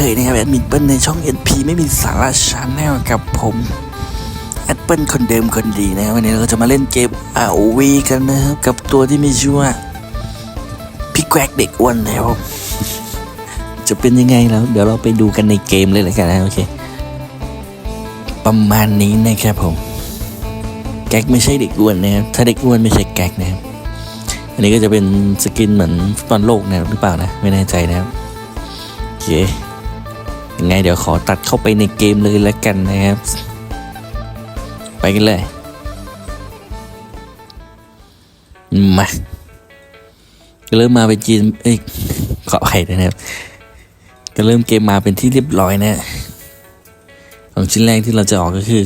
เคยนะครับแอดมินเปิ้ลในช่อง NP ไม่มีสาระชาแนลกับผมแอดเปิ้ลคนเดิมคนดีนะครับวันนี้เราจะมาเล่นเกม ROV กันนะครับกับตัวที่มีชื่อว่าพี่แกวกเด็กอ้วนนะครับจะเป็นยังไงแล้ว เดี๋ยวเราไปดูกันในเกมเลยแล้วกันนะโอเค ประมาณนี้นะครับผม แก๊กไม่ใช่เด็กอ้วนนะครับถ้าเด็กอ้วนไม่ใช่แก๊กนะครับอันนี้ก็จะเป็นสกินเหมือนฟุตบอลโลกนะครับหรือเปล่านะ ไม่แน่ใจนะครับโอเค ยังไงเดี๋ยวขอตัดเข้าไปในเกมเลยแล้วกันนะครับ ไปกันเลย มาก็เริ่มมาเป็นจีนเอ้ยขออภัยด้วยนะครับ ก็เริ่มเกมมาเป็นที่เรียบร้อยนะของชิ้นแรกที่เราจะออกก็คือ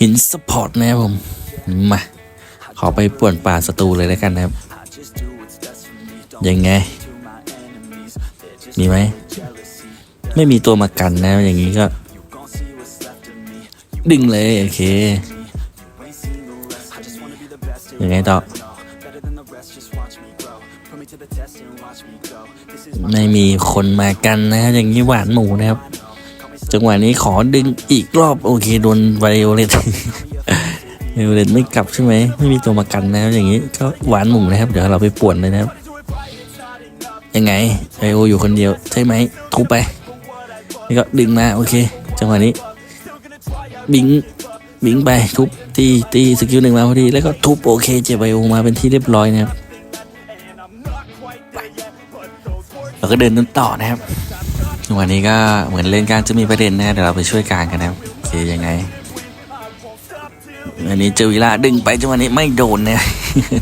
หินสปอร์ตนะครับผม มา ขอไปป่วนป่าศัตรูเลยแล้วกันนะครับ ยังไง มีไหม ไม่มีตัวมากันนะ อย่างนี้ก็ดึงเลยโอเคยังไงต่อไม่มีคนมากันนะอย่างนี้หวานหมูนะครับ จังหวะนี้ขอดึงอีกรอบ โอเคโดนไวโอเลตไวโอเลตไม่กลับใช่ไหมไม่มีตัวมากันนะครับอย่างนี้ก็หวานหมูนะครับ เดี๋ยวเราไปป่วนเลยนะครับ ยังไงไวโออยู่คนเดียวใช่ไหมทุบไป นี่ก็ดึงมาโอเค จังหวะนี้ บิงบิงไปทุบตีตีสกิลหนึ่งมาพอดีแล้วก็ทุบโอเคเจ็บไวโอมาเป็นที่เรียบร้อยนะครับเราก็เดินต่อนะครับวันนี้ก็เหมือนเล่นกลางจะมีประเด็นนะเดี๋ยวเราไปช่วยกางกันนะครับโอเคยังไงอันนี้เจอวิลาดึงไปจังหวะนี้ไม่โดนนะ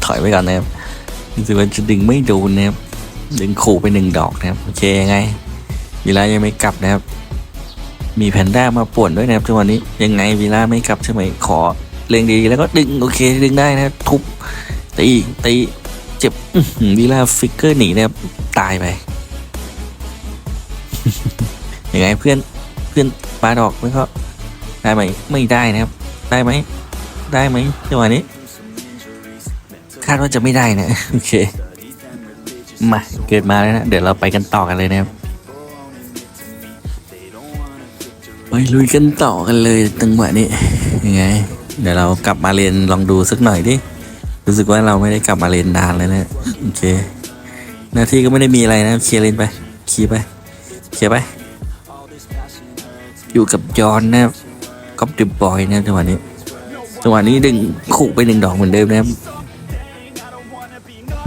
ถอยไปก่อนนะครับรู้สึกว่าจะดึงไม่โดนนะครับดึงขู่ไปหนึ่งดอกนะครับโอเคยังไง วิลายังไม่กลับนะครับ มีแพนด้ามาป่วนด้วยนะครับจังหวะนี้ยังไงวิลาไม่กลับใช่ไหมขอเร่งดีแล้วก็ดึงโอเคดึงได้นะครับทุบตีตีเจ็บอื้อหือวิลาฟิกเกอร์หนีนะครับตายไปยังไงเพื่อนเพื่อนปาดอกแล้วก็ได้ไหมไม่ได้นะครับ ได้ไหมได้ไหมจังหวะนี้คาดว่าจะไม่ได้นะโอเคมาเกิดมาแล้วนะเดี๋ยวเราไปกันต่อกันเลยนะครับ ไปลุยกันต่อกันเลยจังหวะนี้ยังไง เดี๋ยวเรากลับมาเรียนลองดูสักหน่อยดิรู้สึกว่าเราไม่ได้กลับมาเรียนนานเลยนะโอเค หน้าที่ก็ไม่ได้มีอะไรนะเคลียร์เลนไปเคลียร์ไปเคลียร์ไป อยู่กับยอนนะก๊อปดิบบอยนะครับจังหวะนี้จังหวะนี้ดึงขู่ไปหนึ่งดอกเหมือนเดิมนะครับ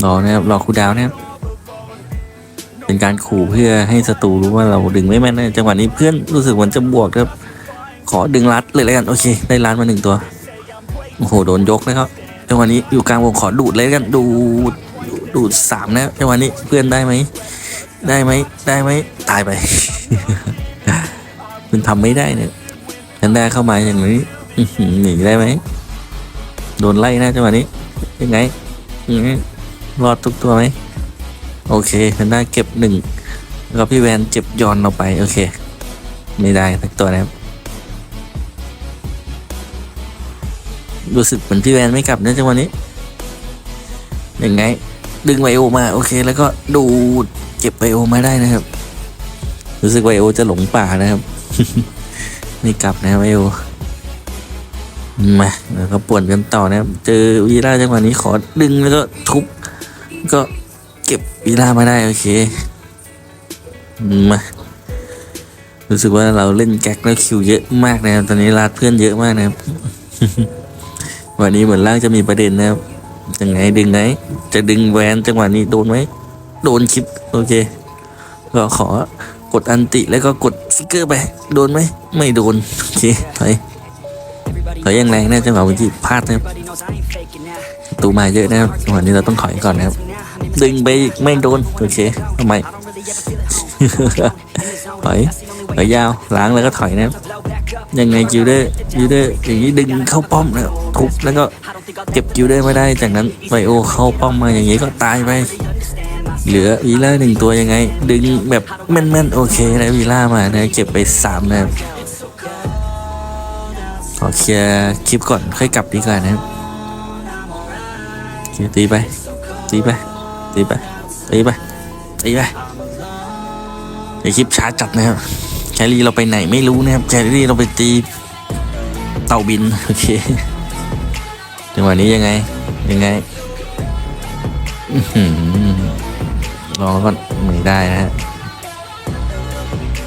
รอนะครับรอคูดาวน์นะครับ เป็นการขู่เพื่อให้ศัตรูรู้ว่าเราดึงไม่แม่นนจังหวะนี้เพื่อนรู้สึกเหมือนจะบวกครับ ขอดึงรัดเลยแล้วกันโอเค ได้รัดมาหนึ่งตัวโอ้โหโดนยกนะครับจังหวะนี้อยู่กลางวงขอดูดเลยกันดูดดูดสามนะจังหวะนี้เพื่อนได้ไหมได้ไหมได้ไหมตายไปมันทำไม่ได้เนี่ยฉันได้เข้ามาอย่างนี้อื้อหือหนีได้ไหมโดนไล่นะจังหวะนี้ยังไงยังไงรอดทุกตัวไหม โอเคแพนด้าเก็บหนึ่งแล้วก็พี่แวนเจ็บย้อนเราไป โอเค ไม่ได้สักตัวนะครับ รู้สึกเหมือนพี่แวนไม่กลับนะจังหวะนี้ยังไง ดึงไวโอมาโอเค แล้วก็ดูดเก็บไวโอมาได้นะครับ รู้สึกไวโอจะหลงป่านะครับไม่กลับนะไวโอมาแล้วก็ป่วนกันต่อนะครับ เจอวีล่าจังหวะนี้ขอดึงแล้วก็ทุบก็ ก็บวีล่ามาได้โอเคมารู้สึกว่าเราเล่นแก๊กแล้วคิวเยอะมากนะครับตอนนี้ลาดเพื่อนเยอะมากนะครับ วันนี้เหมือนล่างจะมีประเด็นนะครับยังไงดึงไหนจะดึงแวนจังหวะนี้โดนไหมโดนคลิปโอเค ก็ขอกดอันติแล้วก็กดฟิกเกอร์ไป โดนไหมไม่โดนโอเคถอยถอยย่างแรงนะจังหวะวันที่พลาดนะครับตูมาเยอะนะครับวันนี้เราต้องถอยก่อนนะครับ ดึงไปไม่โดนโอเคทำไมถอยถอยยาวล้างแล้วก็ถอยนะยังไงกิลเดอร์กิลเดอร์อย่างนี้ดึงเข้าป้อมนะครับทุบแล้วก็เก็บกิลเดอร์ไม่ได้จากนั้นไบโอเข้าป้อมมาอย่างนี้ก็ตายไปเหลือวีล่าหนึ่งตัวยังไง ดึงแบบแม่นๆโอเคนะวีล่ามานะเก็บไปสามนะขอเคลียร์คลิปก่อนค่อยกลับดีกว่านะครับตีไปตีไป ตีไปตีไปตีไปไอคลิปช้าจัดนะครับแคลรี่เราไปไหนไม่รู้นะครับแคลรี่เราไปตีเต่าบินโอเคจังหวะนี้ยังไงยังไงลองแล้วก็ไม่ได้นะฮะ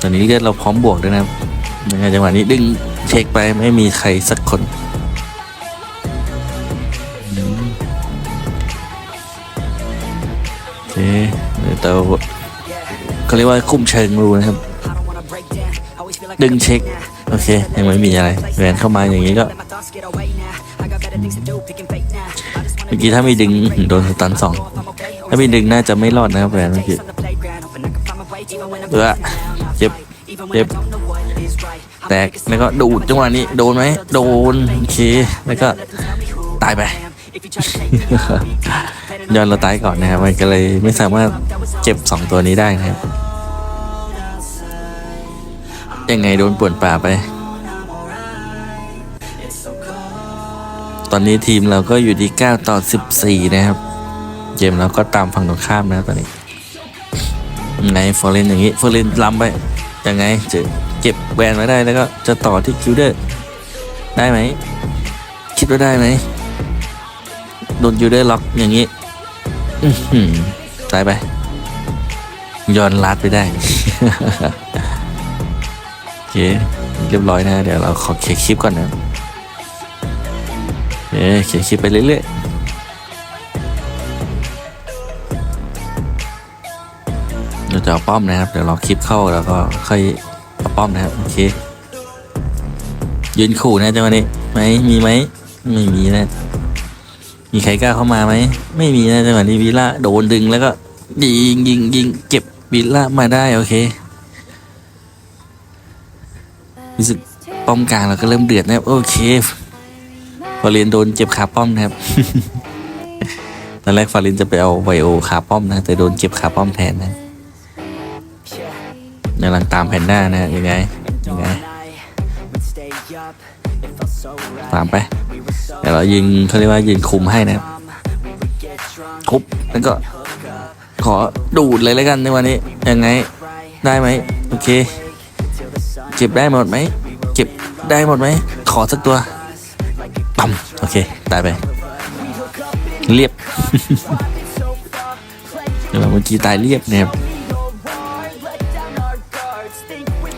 ตอนนี้เลือดเราพร้อมบวกด้วยนะครับยังไงจังหวะนี้ดึงเช็คไปไม่มีใครสักคน เดี๋ยวเขาเรียกว่าคุ้มเชิงรูนะครับ ดึงเช็ค โอเค ยังไม่มีอะไรแหวนเข้ามาอย่างนี้ก็เมื่อกี้ถ้ามีดึงโดนสตันสองถ้ามีดึงน่าจะไม่รอดนะครับแหวนเมื่อกี้เออเจ็บเจ็บแตกแล้วก็ดูดจังหวะนี้โดนไหมโดนโอเคแล้วก็ตายไป ย้อนเราตายก่อนนะครับมันก็เลยไม่สามารถเก็บสองตัวนี้ได้นะครับ ยังไงโดนป่วนป่าไป ตอนนี้ทีมเราก็อยู่ที่ 9 ต่อ 14 นะครับเกมเราก็ตามฝั่งตรงข้ามนะตอนนี้ไงฟอร์เรนอย่างนี้ฟอร์เรนล้ำไปยังไงจะเก็บแวนไว้ได้แล้วก็จะต่อที่คิวเดอร์ได้ไหม คิดว่าได้ไหมโดนคิวเดอร์ล็อกอย่างนี้ ตายไปย้อนลัดไปได้ โอเค เรียบร้อยนะ เดี๋ยวเราขอเคลียร์คลิปก่อนนะโอเคเคลียร์คลิปไปเรื่อยๆเราจะเอาป้อมนะครับ เดี๋ยวเรอคลิปเข้าแล้วก็ค่อยเอาป้อมนะครับโอเคยืนขู่นะจังหวะนี้ไหมมีไหมไม่มีนะ มีใครกล้าเข้ามาไหม ไม่มีนะจังหวะนี้วิลล่าโดนดึงแล้วก็ยิงยิงยิงเก็บวิลล่ามาได้โอเครู้สึกป้อมกลางเราก็เริ่มเดือดนะครับโอเคฟาเรนโดนเจ็บขาป้อมนะครับตอนแรกฟาเรนจะไปเอาไวโอขาป้อมนะ แต่โดนเจ็บขาป้อมแทนนะกำลังตามแพนด้านะยังไงยังไงตามไป เดี๋ยวเรายิงเขาเรียกว่ายิงคุมให้นะครับคุบแล้วก็ ขอดูดเลยแล้วกันในวันนี้ยังไงได้ไหมโอเค เก็บได้หมดไหมเก็บได้หมดไหมขอสักตัวปั๊มโอเคตายไป เรียบเดี๋ยวเมื่อกี้ตายเรียบเนี่ยครับ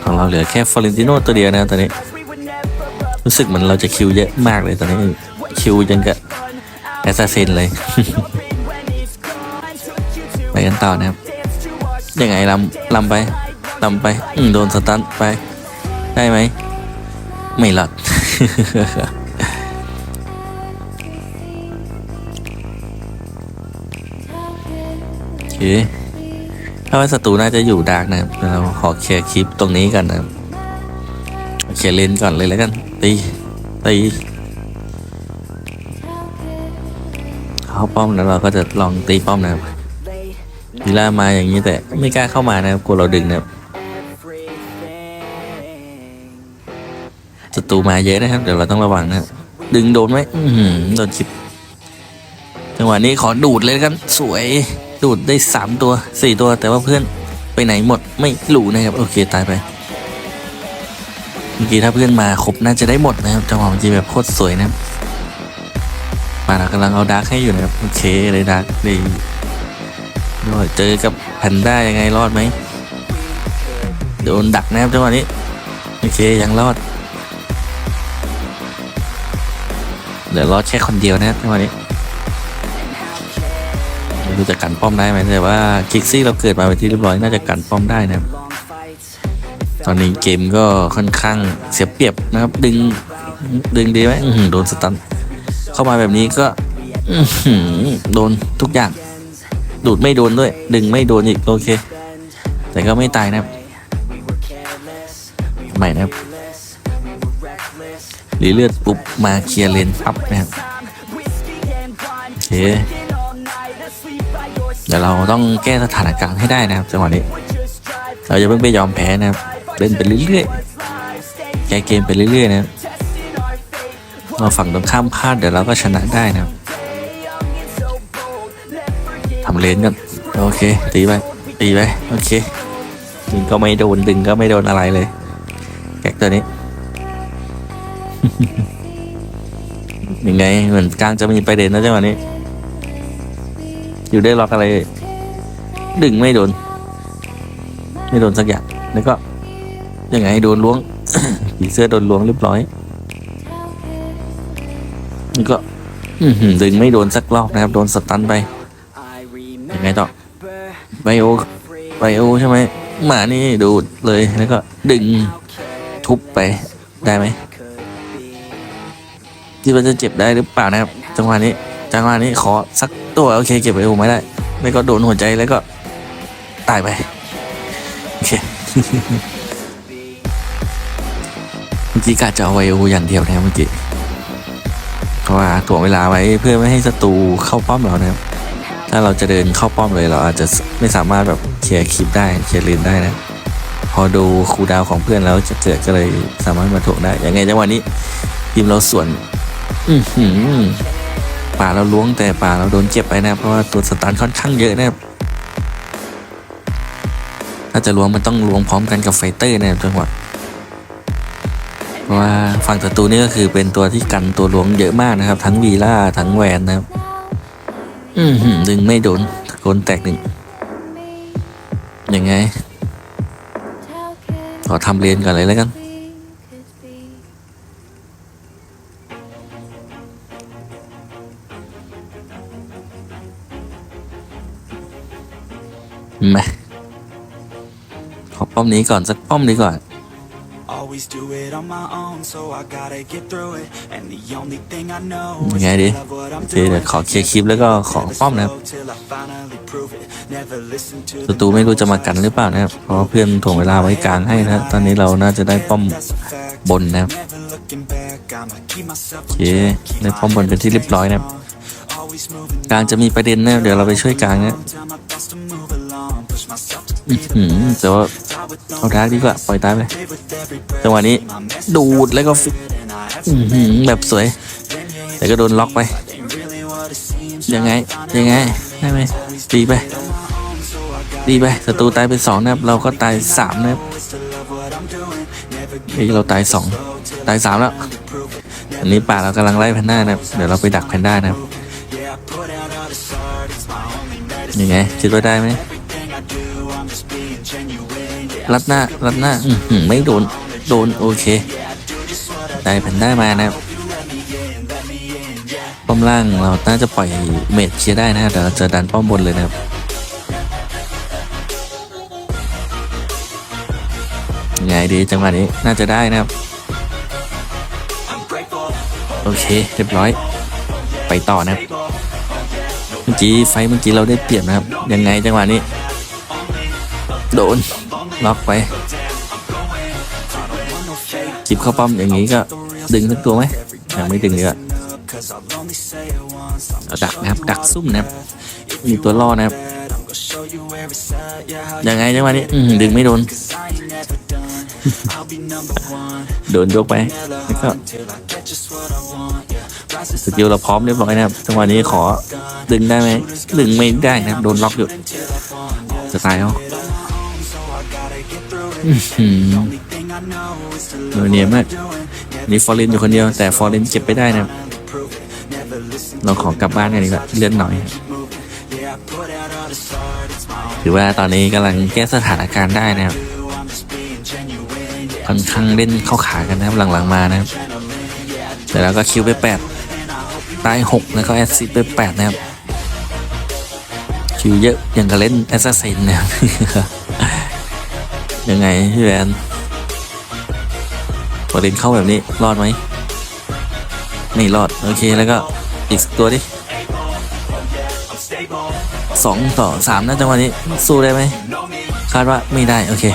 ของเราเหลือแค่ฟลอเรนติโนตัวเดียวนะตอนนี้ รู้สึกเหมือนเราจะคิวเยอะมากเลยตอนนี้ คิวยังกับแอสซัสซินเลย ไปกันต่อนะครับ ยังไงลำลำไปลำไป อืมโดนสตันไป ได้ไหม ไม่หลอดโอเคถ้าว่าศัตรูน่าจะอยู่ดาร์กนะครับเดี๋ยวเราขอเคลียร์คลิปตรงนี้กันนะครับเคลียร์เลนก่อนเลยแล้วกันตีตี เข้าป้อมแล้วเราก็จะลองตีป้อมนะครับวีล่ามาอย่างนี้แต่ไม่กล้าเข้ามานะครับกลัวเราดึงนะครับศัตรูมาเยอะนะครับ เดี๋ยวเราต้องระวังนะครับดึงโดนไหมโดนชิปจังหวะนี้ขอดูดเลยกันสวยดูดได้สามตัวสี่ตัว แต่ว่าเพื่อนไปไหนหมดไม่รู้นะครับ โอเคตายไปเมื่อกี้ถ้าเพื่อนมาครบน่าจะได้หมดนะครับจังหวะเมื่อกี้แบบโคตรสวยนะครับ มาเรากำลังเอาดาร์กให้อยู่นะครับโอเคเลยดาร์กดีด้วยเจอกับแพนด้ายังไงรอดไหมโดนดักนะครับจังหวะนี้โอเคยังรอดเดี๋ยวรอดแค่คนเดียวนะครับในวันนี้ไม่รู้จะกันป้อมได้ไหมแต่ว่าคิกซี่เราเกิดมาเป็นที่เรียบร้อยน่าจะกันป้อมได้นะครับตอนนี้เกมก็ค่อนข้างเสียเปรียบนะครับ ดึงดึงดีไหมโดนสตัน เข้ามาแบบนี้ก็โดนทุกอย่าง ดูดไม่โดนด้วย ดึงไม่โดนอีกโอเค แต่ก็ไม่ตายนะครับใหม่นะครับหรือเลือดปุ๊บมาเคลียร์เลนปั๊บนะครับโอเคเดี๋ยวเราต้องแก้สถานการณ์ให้ได้นะครับจังหวะนี้ เราจะเพิ่งไปยอมแพ้นะครับ เล่นไปเรื่อยๆแก้เกมไปเรื่อยๆนะครับ ฝั่งตรงข้ามพลาดเดี๋ยวเราก็ชนะได้นะครับทำเลนกันโอเค ตีไปตีไปโอเคดึงก็ไม่โดนดึงก็ไม่โดนอะไรเลยแก๊กตัวนี้ ยังไงเหมือนกลางจะมีประเด็นนะจังหวะนี้ อยู่ได้ล็อกอะไร ดึงไม่โดน ไม่โดนสักอย่างแล้วก็ยังไงโดนล้วงผีเสื้อโดนล้วงเรียบร้อย ดึงไม่โดนสักรอบนะครับ โดนสตันไปยังไงต่อไบโอไบโอใช่ไหมหมานี่ดูดเลยแล้วก็ดึงทุบไปได้ไหมที่มันจะเจ็บได้หรือเปล่านะครับ จังหวะนี้ จังหวะนี้ขอสักตัวโอเคเก็บไบโอไม่ได้ ไม่ก็โดนหัวใจแล้วก็ตายไปโอเคเมื่อกี้กะจะเอาไวโออย่างเดียวนะเมื่อกี้ ราะว่าถ่วงเวลาไว้เพื่อไม่ให้ศัตรูเข้าป้อมเรานะครับ ถ้าเราจะเดินเข้าป้อมเลยเราอาจจะไม่สามารถแบบเคลียร์คลิปได้เคลียร์เลนได้นะ พอดูคูดาวของเพื่อนแล้วจะเกิดก็เลยสามารถมาถ่วงได้ยังไงจังหวะนี้ทีมเราส่วน อืป่าเราล้วงแต่ป่าเราโดนเจ็บไปนะ เพราะว่าตัวสตาร์ทค่อนข้างเยอะนะครับถ้าจะล้วงมันต้องล้วงพร้อมกันกับไฟเตอร์นะจังหวะ ว่าฝั่งศัตรูนี่ก็คือเป็นตัวที่กันตัวล้วงเยอะมากนะครับ ทั้งวีล่าทั้งแวนนะครับ อืมหืมดึงไม่โดนโกนแตกหนึ่งยังไง ขอทำเรียนก่อนเลยแล้วกันมาขอป้อมนี้ก่อนสักป้อมดีกว่า Always do it on my own, so I gotta get through it. And the only thing I know ยัง is ไง to ดี love what I'm โอเคเดี๋ยว doing. ขอเคลียร์คลิปแล้วก็ขอป้อมนะครับ Till I finally prove it. Never listen to ศัตรูไม่รู้จะมากันหรือเปล่านะครับ เพราะว่าเพื่อนถ่วงเวลาไว้กลางให้นะครับตอนนี้เราน่าจะได้ป้อม That's a fact. บนนะครับ Never looking back, I'ma keep myself โอ on เค track, keep ได้ป้อมบนเป็นที่เรียบร้อยนะครับ always moving กลางจะมีประเด็นนะครับเดี๋ยวเราไปช่วยกลางนะ on, tell my thoughts to move along, push myself to อื้ be อหือแต่ว่าเอาดาร์กดีกว่า ปล่อยตายไปเลยจังหวะนี้ ดูดแล้วก็ฟิกแบบสวย แต่ก็โดนล็อกไป ยังไง ยังไง ได้ไหมตีไปตีไปศัตรูตายไปสองนะครับ เราก็ตายสามนะครับเฮ้ยเราตายสองตายสามแล้ว อันนี้ป่าเรากำลังไล่แพนด้านะครับ เดี๋ยวเราไปดักแพนด้านะครับยังไงคิดว่าได้ไหม รัดหน้ารัดหน้าอืไม่โดน โดนโอเค ได้แพนด้ามานะป้อมล่างเราน่าจะปล่อยเมดเคลียร์ได้นะเดี๋ยวเราจะดันป้อมบนเลยนะครับยังไงดีจังหวะนี้น่าจะได้นะครับ โอเคเรียบร้อย ไปต่อนะครับเมื่อกี้ไฟเมื่อกี้เราได้เปรียบนะครับ ยังไงจังหวะนี้ โดน ล็อกไปจิบเข้าป้อมอย่างนี้ก็ดึงสักตัวไหมยังไม่ดึงเลยอะเอาดักนะครับ ดักซุ่มนะครับ มีตัวล่อนะครับ ยังไงจังหวะนี้ดึงไม่โดน โดนยกไปแล้วก็สกิลเราพร้อมเรียบร้อยนะครับจังหวะนี้ขอดึงได้ไหมดึงไม่ได้นะครับ โดนล็อกอยู่จะตายเอา โดนเนียมากนี่ฟอร์เรนอยู่คนเดียวแต่ฟอร์เรนเก็บไปได้นะเราขอกลับบ้านกันดีกว่าเลื่อนหน่อย ถือว่าตอนนี้กำลังแก้สถานการณ์ได้นะครับค่อนข้างเล่นเข้าขากันนะครับหลังๆมานะครับแต่แล้วก็คิวไปแปดตายหกแล้วก็แอดซิดไปแปดนะครับ คิวเยอะยังกับเล่นแอสซัสซินนะครับ ยังไงพี่แวนพอเล่นเข้าแบบนี้รอดไหมไม่รอด โอเคแล้วก็อีกสักตัวดิสองต่อสามนะจังหวะนี้สู้ได้ไหมคาดว่าไม่ได้ โอเค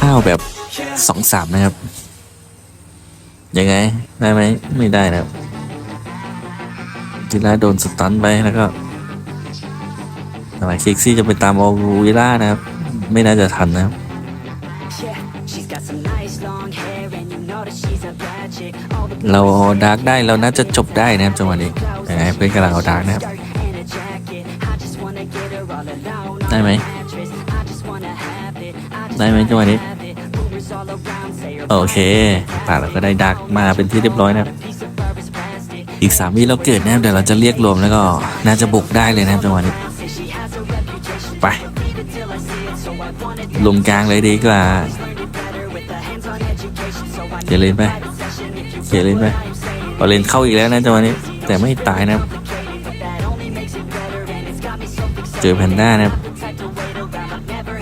ข้าวแบบสองสามนะครับ ยังไง ได้ไหมไม่ได้นะครับทีแรกโดนสตันไปแล้วก็ อะไรคิกซี่จะไปตามออวิล่านะครับ ไม่น่าจะทันนะครับ Yeah, she's got some nice long hair, and you know that she's a bad chick. All the เราดาร์กได้เราน่าจะจบได้นะครับจังหวะนี้ยังไงเพื่อนกำลังเอาดาร์กนะครับ skirt and a jacket. all alone ได้ไหม mattress. I just wanna have it. I just ได้ไหมจังหวะนี้ have it. Rumors all around say you're โอเคป่าเราก็ได้ดักมาเป็นที่เรียบร้อยนะครับ piece of fur is plastic. อีกสามวิเราเกิดนะครับเดี๋ยวเราจะเรียกรวมแล้วก็น่าจะบุกได้เลยนะครับจังหวะนี้ ลงกลางเลยดีกว่า learn it better with a hands-on education. So I เจริญไป session if you เจริญไปพอเลนเข้าอีกแล้วนะจังหวะนี้ แต่ไม่ตายนะครับเจอแพนด้านะครับ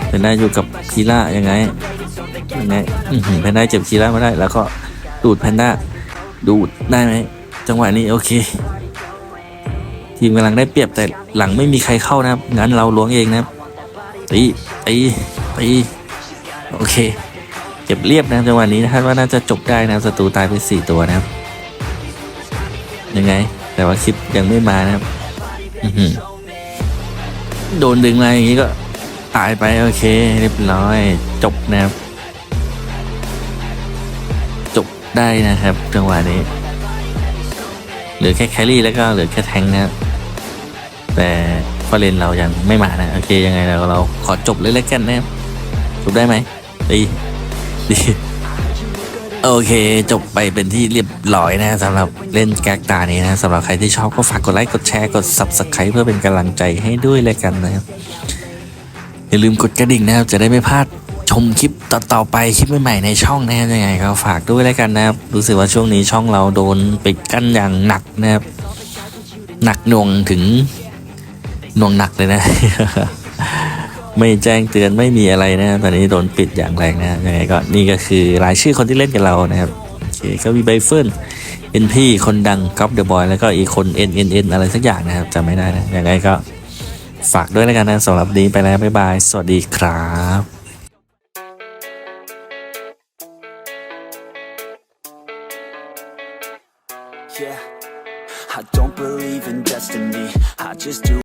แพนด้าอยู่กับคีล่ายังไงยังไงแพนด้าเจ็บคีล่ามาได้ แล้วก็ดูดแพนด้าดูดได้ไหมจังหวะนี้โอเคทีมกำลังได้เปรียบแต่หลังไม่มีใครเข้านะครับงั้นเราล้วงเองนะครับตีตี ตีโอเค เก็บเรียบนะจังหวะนี้นะคาดว่าน่าจะจบได้นะศัตรูตายไปสี่ตัวนะครับ ยังไง แต่ว่าคลิปยังไม่มานะครับโดนดึงมาอย่างนี้ก็ตายไปโอเคเรียบร้อย จบนะครับ จบได้นะครับจังหวะนี้เหลือแค่แครี่แล้วก็เหลือแค่แทงนะครับแต่ฟอเรนเรายังไม่มานะโอเคยังไงเราเราขอจบเลยแล้วกันนะครับ จบได้ไหมดีดีโอเคจบไปเป็นที่เรียบร้อยนะสำหรับเล่นแก๊กตานี้นะสำหรับใครที่ชอบก็ฝากกดไลค์กดแชร์กด subscribe เพื่อเป็นกำลังใจให้ด้วยแล้วกันนะครับอย่าลืมกดกระดิ่งนะครับจะได้ไม่พลาดชมคลิปต่อๆไปคลิปใหม่ๆในช่องนะครับยังไงก็ฝากด้วยแล้วกันนะครับรู้สึกว่าช่วงนี้ช่องเราโดนปิดกั้นอย่างหนักนะครับหนักหน่วงถึงหน่วงหนักเลยนะ ไม่แจ้งเตือนไม่มีอะไรนะตอนนี้โดนปิดอย่างแรงนะยังไงก็นี่ก็คือรายชื่อคนที่เล่นกับเรานะครับโอเคก็มีไบเฟิลเอ็นพีคนดังก๊อฟเดอะบอยแล้วก็อีกคนเอ็นเอ็นเอ็นอะไรสักอย่างนะครับจำไม่ได้นะยังไงก็ฝากด้วยแล้วกันนะสำหรับนี้ไปแล้วบ๊ายบาย สวัสดีครับ Yeah, I don't believe in destiny. I just do